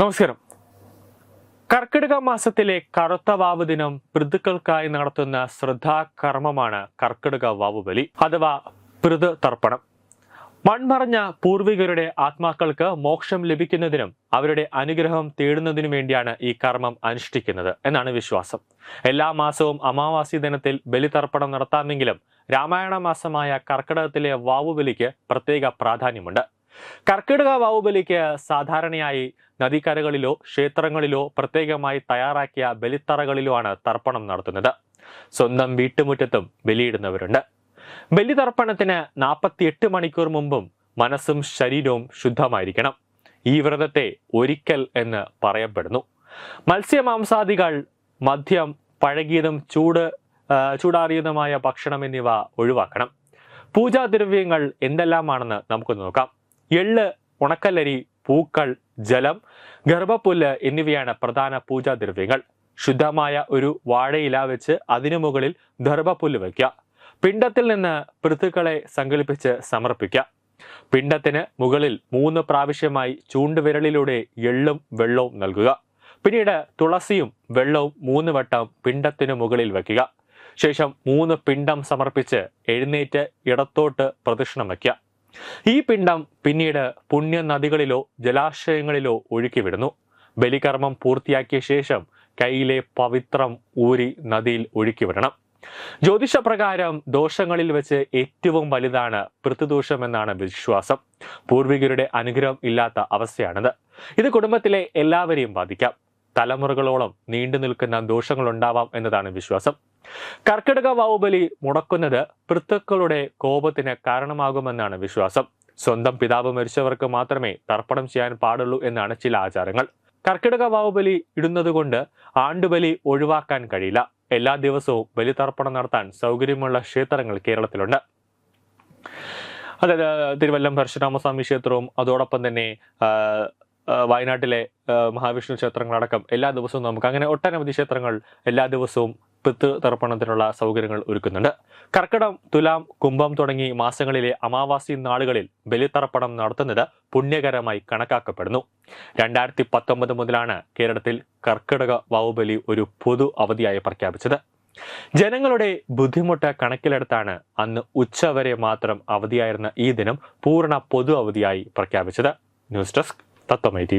നമസ്കാരം. കർക്കിടക മാസത്തിലെ കറുത്ത വാവ് ദിനം പിതൃക്കൾക്കായി നടത്തുന്ന ശ്രദ്ധാകർമ്മമാണ് കർക്കിടക വാവ് ബലി അഥവാ പിതൃ തർപ്പണം മൺമറഞ്ഞ പൂർവികരുടെ ആത്മാക്കൾക്ക് മോക്ഷം ലഭിക്കുന്നതിനും അവരുടെ അനുഗ്രഹം തേടുന്നതിനും വേണ്ടിയാണ് ഈ കർമ്മം അനുഷ്ഠിക്കുന്നത് എന്നാണ് വിശ്വാസം. എല്ലാ മാസവും അമാവാസി ദിനത്തിൽ ബലിതർപ്പണം നടത്താമെങ്കിലും രാമായണ മാസമായ കർക്കിടകത്തിലെ വാവുബലിക്ക് പ്രത്യേക പ്രാധാന്യമുണ്ട്. കർക്കിടക ബാഹുബലിക്ക് സാധാരണയായി നദിക്കരകളിലോ ക്ഷേത്രങ്ങളിലോ പ്രത്യേകമായി തയ്യാറാക്കിയ ബലിത്തറകളിലോ ആണ് തർപ്പണം നടത്തുന്നത്. സ്വന്തം വീട്ടുമുറ്റത്തും ബലിയിടുന്നവരുണ്ട്. ബലിതർപ്പണത്തിന് നാൽപ്പത്തിയെട്ട് മണിക്കൂർ മുമ്പും മനസ്സും ശരീരവും ശുദ്ധമായിരിക്കണം. ഈ വ്രതത്തെ ഒരിക്കൽ എന്ന് പറയപ്പെടുന്നു. മത്സ്യമാംസാദികൾ മദ്യം പഴകിയതും ചൂട് ചൂടാറിയതുമായ ഭക്ഷണം എന്നിവ ഒഴിവാക്കണം. പൂജാദ്രവ്യങ്ങൾ എന്തെല്ലാമാണെന്ന് നമുക്ക് നോക്കാം. എള്ള് ഉണക്കലരി പൂക്കൾ ജലം ഗർഭപ്പുല്ല് എന്നിവയാണ് പ്രധാന പൂജാദ്രവ്യങ്ങൾ. ശുദ്ധമായ ഒരു വാഴയില വെച്ച് അതിനു മുകളിൽ ഗർഭപ്പുല്ല് വയ്ക്കുക. പിണ്ടത്തിൽ നിന്ന് പൃഥുക്കളെ സങ്കല്പിച്ച് സമർപ്പിക്കുക. പിണ്ടത്തിന് മുകളിൽ മൂന്ന് പ്രാവശ്യമായി ചൂണ്ടുവിരലിലൂടെ എള്ളും വെള്ളവും നൽകുക. പിന്നീട് തുളസിയും വെള്ളവും മൂന്ന് വട്ടം പിണ്ടത്തിനു മുകളിൽ വയ്ക്കുക. ശേഷം മൂന്ന് പിണ്ടം സമർപ്പിച്ച് എഴുന്നേറ്റ് ഇടത്തോട്ട് പ്രദക്ഷിണം വയ്ക്കുക. ഈ പിണ്ടം പിന്നീട് പുണ്യ നദികളിലോ ജലാശയങ്ങളിലോ ഒഴുക്കി വിടുന്നു ബലികർമ്മം പൂർത്തിയാക്കിയ ശേഷം കയ്യിലെ പവിത്രം ഊരി നദിയിൽ ഒഴുക്കി വിടണം ജ്യോതിഷപ്രകാരം ദോഷങ്ങളിൽ വെച്ച് ഏറ്റവും വലുതാണ് പ്രതിദോഷം എന്നാണ് വിശ്വാസം. പൂർവികരുടെ അനുഗ്രഹം ഇല്ലാത്ത അവസ്ഥയാണിത്. ഇത് കുടുംബത്തിലെ എല്ലാവരെയും ബാധിക്കാം. തലമുറകളോളം നീണ്ടു നിൽക്കുന്ന ദോഷങ്ങളുണ്ടാവാം എന്നതാണ് വിശ്വാസം. കർക്കിടക വാവുബലി മുടക്കുന്നത് പൃത്തുക്കളുടെ കോപത്തിന് കാരണമാകുമെന്നാണ് വിശ്വാസം. സ്വന്തം പിതാവ് മരിച്ചവർക്ക് മാത്രമേ തർപ്പണം ചെയ്യാൻ പാടുള്ളൂ എന്നാണ് ചില ആചാരങ്ങൾ. കർക്കിടക വാവുബലി ഇടുന്നതുകൊണ്ട് ആണ്ടുബലി ഒഴിവാക്കാൻ കഴിയില്ല. എല്ലാ ദിവസവും ബലിതർപ്പണം നടത്താൻ സൗകര്യമുള്ള ക്ഷേത്രങ്ങൾ കേരളത്തിലുണ്ട്. അതായത് തിരുവല്ലം പരശുരാമസ്വാമി ക്ഷേത്രവും അതോടൊപ്പം തന്നെ വയനാട്ടിലെ മഹാവിഷ്ണു ക്ഷേത്രങ്ങളടക്കം എല്ലാ ദിവസവും നമുക്ക് അങ്ങനെ ഒട്ടനവധി ക്ഷേത്രങ്ങൾ എല്ലാ ദിവസവും പിതൃ തർപ്പണത്തിനുള്ള സൗകര്യങ്ങൾ ഒരുക്കുന്നുണ്ട്. കർക്കിടം തുലാം കുംഭം തുടങ്ങി മാസങ്ങളിലെ അമാവാസി നാളുകളിൽ ബലിത്തർപ്പണം നടത്തുന്നത് പുണ്യകരമായി കണക്കാക്കപ്പെടുന്നു. രണ്ടായിരത്തി പത്തൊമ്പത് മുതലാണ് കേരളത്തിൽ കർക്കിടക വാവുബലി ഒരു പൊതു അവധിയായി പ്രഖ്യാപിച്ചത്. ജനങ്ങളുടെ ബുദ്ധിമുട്ട് കണക്കിലെടുത്താണ് അന്ന് ഉച്ചവരെ മാത്രം അവധിയായിരുന്ന ഈ ദിനം പൂർണ പൊതു അവധിയായി പ്രഖ്യാപിച്ചത്. ന്യൂസ് ഡെസ്ക് തത്വമൈ ടി